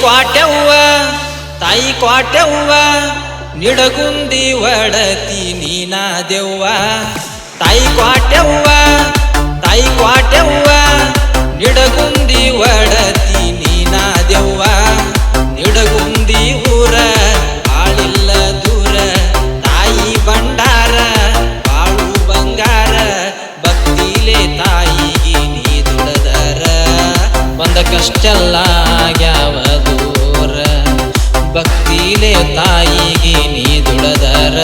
ಕ್ವಾಟ್ಯವ್ವ, ತಾಯಿ ಕ್ವಾಟ್ಯವ್ವ, ನಿಡಗುಂದಿ ಒಡತಿ ನೀನಾದೆವ್ವ. ತಾಯಿ ಕ್ವಾಟ್ಯವ್ವ ತಾಯಿ ಕ್ವಾಟ್ಯವ್ವ, ನಿಡಗುಂದಿ ಒಡತಿ ನೀನಾದೆವ್ವ. ನಿಡಗುಂದಿ ಊರ ಆಳಿಲ್ಲ ದೂರ, ತಾಯಿ ಬಂಡಾರ ಬಾಳು ಬಂಗಾರ, ಭಕ್ತಿಲೆ ತಾಯಿಗೆ ನೀ ದುಡದರ. ಬಂದ ಕಷ್ಟೆಲ್ಲ ಭಕ್ತಿಲೆ ತಾಯಿಗೆ ನೀ ದುಡದರ.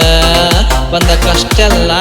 ಬಂದ ಕಷ್ಟೆಲ್ಲ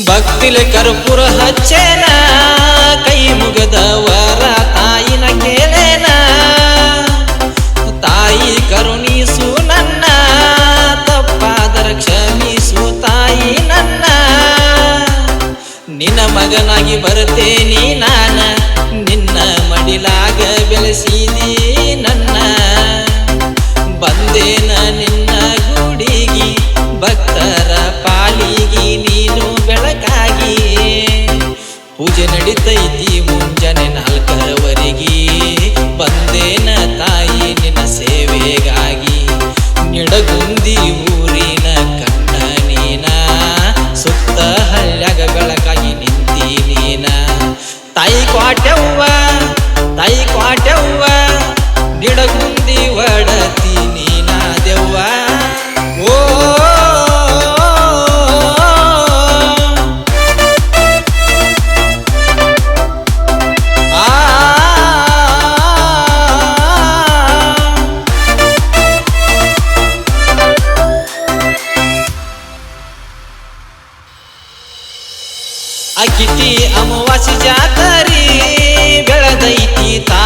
ಭಕ್ತಿಲೆ ಕರ್ಪುರ ಹಚ್ಚೇನ? ಕೈ ಮುಗದವರ ತಾಯಿನ ಕೇಳೇನ? ತಾಯಿ ಕರುಣಿಸು ನನ್ನ, ತಪ್ಪಾದರ ಕ್ಷಮಿಸು ತಾಯಿ ನನ್ನ. ನಿನ್ನ ಮಗನಾಗಿ ಬರ್ತೇನಿ ನಾನ, ನಿನ್ನ ಮಡಿಲಾಗ ಬೆಳೆಸಿದಿ. எடுத்த अकिती अमवासी जातरी बेळदैती ता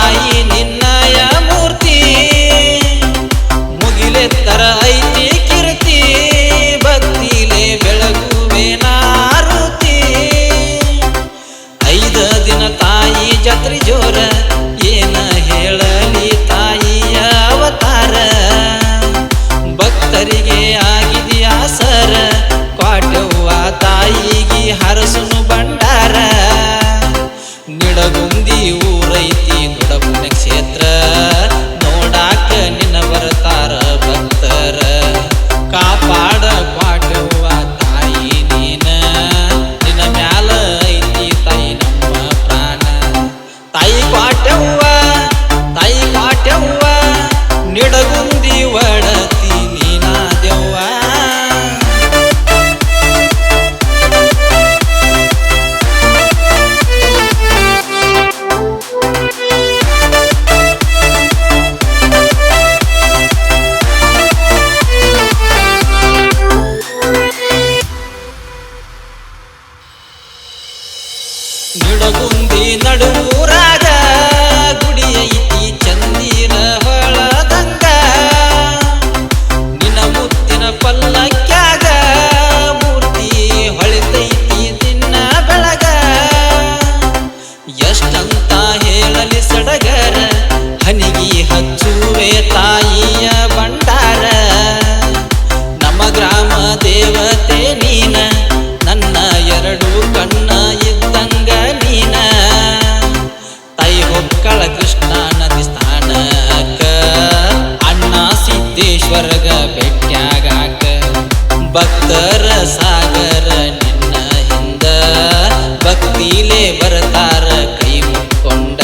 ಭಕ್ತರ ಸಾಗರ ನಿನ್ನ ಹಿಂದ. ಭಕ್ತಿಲೇ ಬರತಾರ ಕೈ ಮುಕ್ಕೊಂಡ.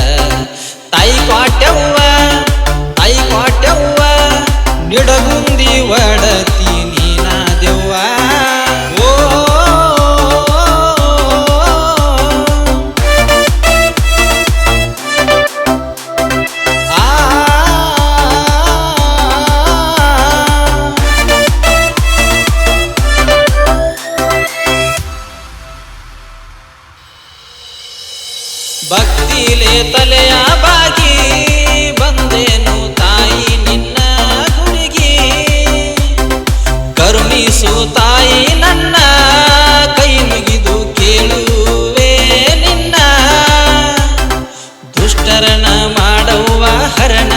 ತಾಯಿ ಕ್ವಾಟ್ಯವ್ವ ತಾಯಿ ಕ್ವಾಟ್ಯವ್ವ ನಿಡಗುಂದಿ ಒಡತಿ ತಲೆಯ ಬಾಗಿ, ಬಂದೇನು ತಾಯಿ ನಿನ್ನ ಗುರುಗಿ. ಕರುಣಿಸು ತಾಯಿ ನನ್ನ, ಕೈ ಮುಗಿದು ಕೇಳುವೆ ನಿನ್ನ. ದುಷ್ಟರನ ಮಾಡುವ ಹರಣ,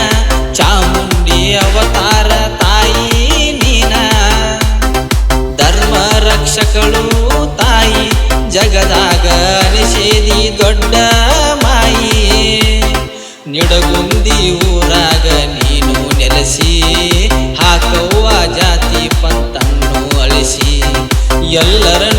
ಚಾಮುಂಡಿ ಅವತಾರ ತಾಯಿ ನೀನ. ಧರ್ಮ ರಕ್ಷಕಳು ತಾಯಿ ಜಗದಾಗ ನಿಷೇಧಿ ದೊಡ್ಡ ನಿಡಗುಂದಿ ಊರಾಗ ನೀನು ನೆಲೆಸಿ ಹಾಕವ್ವ ಜಾತಿ ಪತ್ತನ್ನು ಅಳಿಸಿ. ಎಲ್ಲರನ್ನು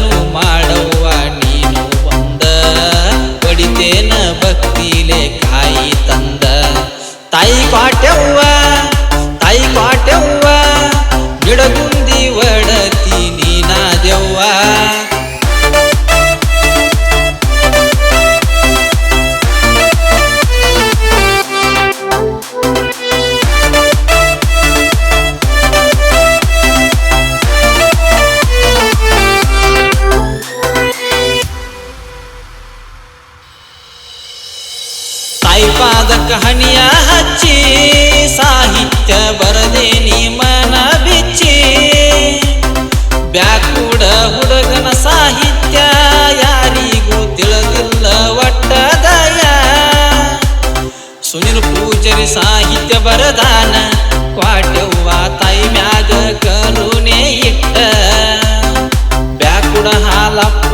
ಪಾದಕ ಹಚ್ಚಿ, ಸಾಹಿತ್ಯ ಬರದೆ ನೀ ಮನ ಬಿಚ್ಚಿ. ಬ್ಯಾಕೂಡ ಹುಡುಗನ ಸಾಹಿತ್ಯ ಯಾರಿಗೂ ತಿಳಿದಿಲ್ಲ ಒಟ್ಟದಯ ಸುನಿಲ್ ಪೂಜರಿ ಸಾಹಿತ್ಯ ಬರದಾನ ಕ್ವಾಟವ್ವ ತಾಯಿ ಮ್ಯಾಗ ಕರುಣೆ ಇಟ್ಟ. ಬ್ಯಾಕುಡ ಹಾಲಪ್ಪ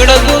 கிடந்து